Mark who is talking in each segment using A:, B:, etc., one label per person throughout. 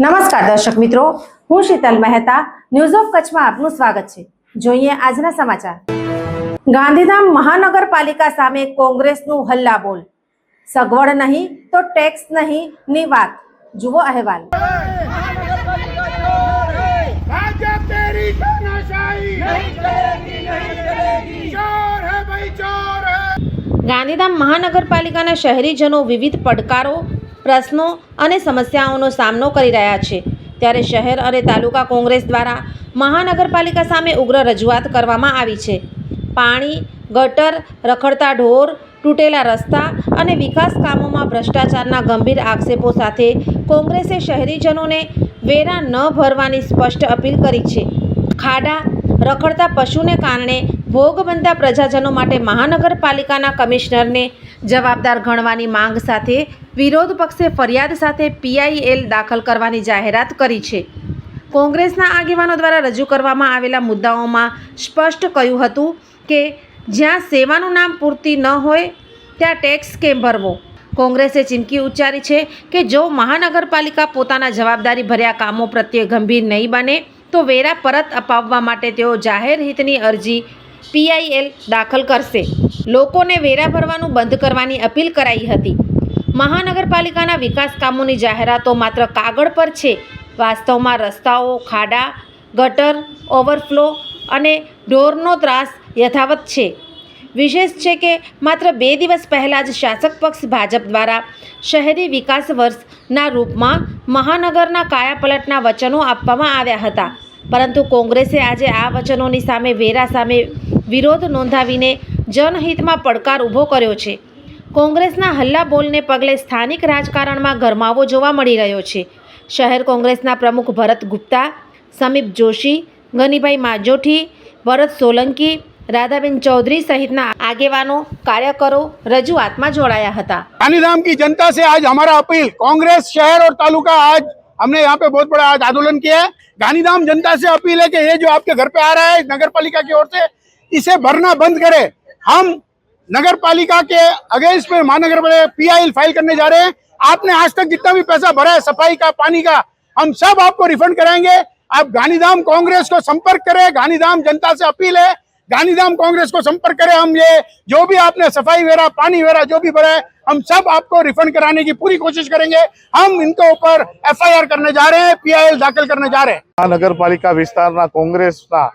A: નમસ્કાર દર્શક મિત્રો, હું શીતલ મહેતા ન્યૂઝ ઓફ કચ્છમાં આપનું સ્વાગત છે. જોઈએ આજના સમાચાર. ગાંધીધામ મહાનગરપાલિકા સામે કોંગ્રેસનું હલ્લા બોલ સગવડ નહીં તો ટેક્સ નહીં ની વાત. જુઓ અહેવાલ. ગાંધીધામ મહાનગરપાલિકાના શહેરીજનો વિવિધ પડકારો પ્રશ્નો અને સમસ્યાઓનો સામનો કરી રહ્યા છે. ત્યારે શહેર અને તાલુકા કોંગ્રેસ દ્વારા મહાનગરપાલિકા સામે ઉગ્ર રજૂઆત કરવામાં આવી છે. પાણી, ગટર, રખડતા ઢોર, તૂટેલા રસ્તા અને વિકાસ કામોમાં ભ્રષ્ટાચારના ગંભીર આક્ષેપો સાથે કોંગ્રેસે શહેરીજનોને વેરા ન ભરવાની સ્પષ્ટ અપીલ કરી છે. ખાડા, રખડતા પશુને કારણે ભોગ બનતા પ્રજાજનો માટે મહાનગરપાલિકાના કમિશનરને જવાબદાર ગણવાની માંગ સાથે વિરોધ પક્ષે ફરિયાદ સાથે પીઆઈએલ દાખલ કરવાની જાહેરાત કરી છે. કોંગ્રેસના આગેવાનો દ્વારા રજૂ કરવામાં આવેલા મુદ્દાઓમાં સ્પષ્ટ કહ્યું હતું કે, જ્યાં સેવાનું નામ પૂરતી ન હોય, ત્યાં ટેક્સ કેમ ભરવો? કોંગ્રેસે ચીમકી ઉચ્ચારી છે કે, જો મહાનગરપાલિકા પોતાના જવાબદારી ભર્યા કામો પ્રત્યે ગંભીર નહીં બને, તો વેરા પરત અપાવવા માટે તેઓ જાહેર હિતની અરજી પીઆઈએલ દાખલ કરશે. લોકોને વેરા ભરવાનું બંધ કરવાની અપીલ કરાઈ હતી. મહાનગરપાલિકાના વિકાસ કામોની જાહેરાતો માત્ર કાગળ પર છે. વાસ્તવમાં રસ્તાઓ, ખાડા, ગટર, ઓવરફ્લો અને ઢોરનો ત્રાસ યથાવત છે. વિશેષ છે કે માત્ર બે દિવસ પહેલાં જ શાસક પક્ષ ભાજપ દ્વારા શહેરી વિકાસ વર્ષના રૂપમાં મહાનગરના કાયાપલટના વચનો આપવામાં આવ્યા હતા. પરંતુ કોંગ્રેસે આજે આ વચનોની સામે વેરા સામે વિરોધ નોંધાવીને જનહિતમાં પડકાર ઊભો કર્યો છે કોંગ્રેસના હલ્લા બોલને પગલે સ્થાનિક રાજકારણમાં ગરમાવો જોવા મળી રહ્યો છે શહેર કોંગ્રેસના પ્રમુખ ભરત ગુપ્તા સમીપ જોશી ગનીભાઈ માજોઠી ભરત સોલંકી રાધાબેન ચૌધરી સહિતના આગેવાનો કાર્યકરો રજૂઆતમાં જોડાયા હતા
B: गांधीधाम की जनता से आज हमारा अपील कांग्रेस शहर और तालुका आज हमने यहाँ पे बहुत बड़ा आज आंदोलन किया है गांधीधाम जनता से अपील है कि ये जो आपके घर पे आ रहा है नगर पालिका की ओर से इसे भरना बंद करे। हम नगर पालिका के अगेंस्ट में महानगर पी आई फ़ाइल करने जा रहे हैं। आपने आज तक जितना भी पैसा भरा है, सफ़ाई का, पानी का, हम सब आपको रिफंड कराएँगे। आप गांधीधाम कांग्रेस को संपर्क करें। गांधीधाम जनता से अपील है। गांधीधाम कांग्रेस को संपर्क करें हम ये, जो भी आपने सफ़ाई वगैरह पानी वगैरह जो भी भरा है, हम सब आपको रिफंड कराने की पूरी कोशिश करेंगे। हम इनके ऊपर एफआईआर करने जा रहे हैं पी दाखिल करने जा रहे हैं।
C: महानगर पालिका विस्तार ना, कांग्रेस ना।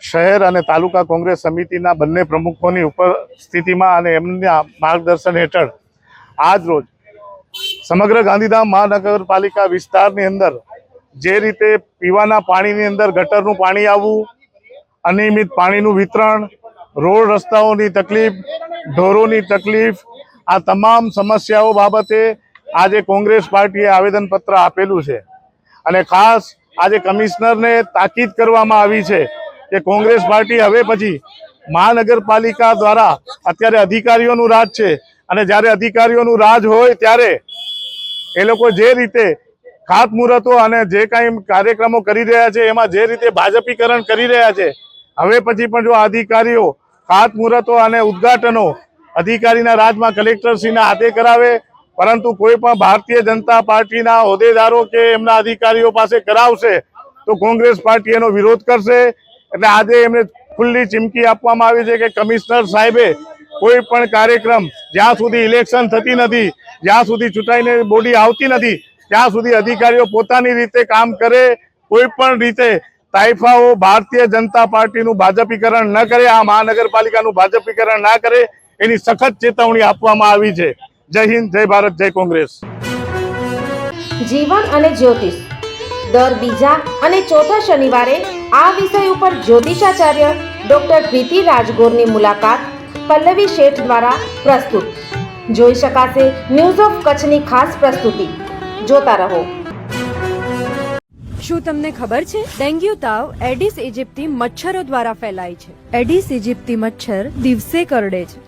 C: શહેર અને તાલુકા કોંગ્રેસ સમિતિના બંને પ્રમુખોની ઉપસ્થિતિમાં અને એમના માર્ગદર્શન હેઠળ આજ રોજ સમગ્ર ગાંધીધામ મહાનગરપાલિકા વિસ્તારની અંદર જે રીતે પીવાના પાણીની અંદર ગટરનું પાણી આવવું, અનિયમિત પાણીનું વિતરણ, રોડ રસ્તાઓની તકલીફ, ઢોરોની તકલીફ, આ તમામ સમસ્યાઓ બાબતે આજે કોંગ્રેસ પાર્ટીએ આવેદનપત્ર આપેલું છે. અને ખાસ આજે કમિશનરને તાકીદ કરવામાં આવી છે કે કોંગ્રેસ પાર્ટી હવે પછી મહાનગરપાલિકા દ્વારા અત્યારે અધિકારીઓનું રાજ છે. અને જ્યારે અધિકારીઓનું રાજ હોય ત્યારે એ લોકો જે રીતે ખાતમુહૂર્તો અને જે કાંઈ કાર્યક્રમો કરી રહ્યા છે, એમાં જે રીતે ભાજપીકરણ કરી રહ્યા છે, હવે પછી પણ જો આ અધિકારીઓ ખાતમુહૂર્તો અને ઉદ્ઘાટનો અધિકારીના રાજમાં કલેક્ટરશ્રીના હાથે કરાવે, પરંતુ કોઈ પણ ભારતીય જનતા પાર્ટીના હોદ્દેદારો કે એમના અધિકારીઓ પાસે કરાવશે, તો કોંગ્રેસ પાર્ટી એનો વિરોધ કરશે. એટલે આજે એમને ખુલ્લી ચીમકી આપવામાં આવી છે કે કમિશનર સાહેબે કોઈ પણ કાર્યક્રમ જ્યાં સુધી ઇલેક્શન થતી નથી, જ્યાં સુધી ચૂંટાઈને બોડી આવતી નથી, ત્યાં સુધી અધિકારીઓ પોતાની રીતે કામ કરે, કોઈ પણ રીતે તાઇફાઓ ભારતીય જનતા પાર્ટીનું ભાજપીકરણ ન કરે, આ મહાનગરપાલિકાનું ભાજપીકરણ ના કરે, એની સખત ચેતવણી આપવામાં આવી છે. જય હિન્દ, જય ભારત, જય કોંગ્રેસ.
A: જીવન અને જ્યોતિષ. દર બીજા અને ચોથા શનિવારે આ વિષય ઉપર જ્યોતિષાચાર્ય ડોક્ટર પ્રીતિ રાજગોરની મુલાકાત પલ્લવી શેઠ દ્વારા પ્રસ્તુત. જોઈ શકાશે ન્યૂઝ ઓફ કચ્છની ખાસ પ્રસ્તુતિ. જોતા રહો.
D: શું તમને ખબર છે? ડેન્ગ્યુ તાવ એડિસ ઇજિપ્તી મચ્છરો દ્વારા ફેલાય છે. એડિસ ઇજિપ્તી મચ્છર દિવસે કરડે છે.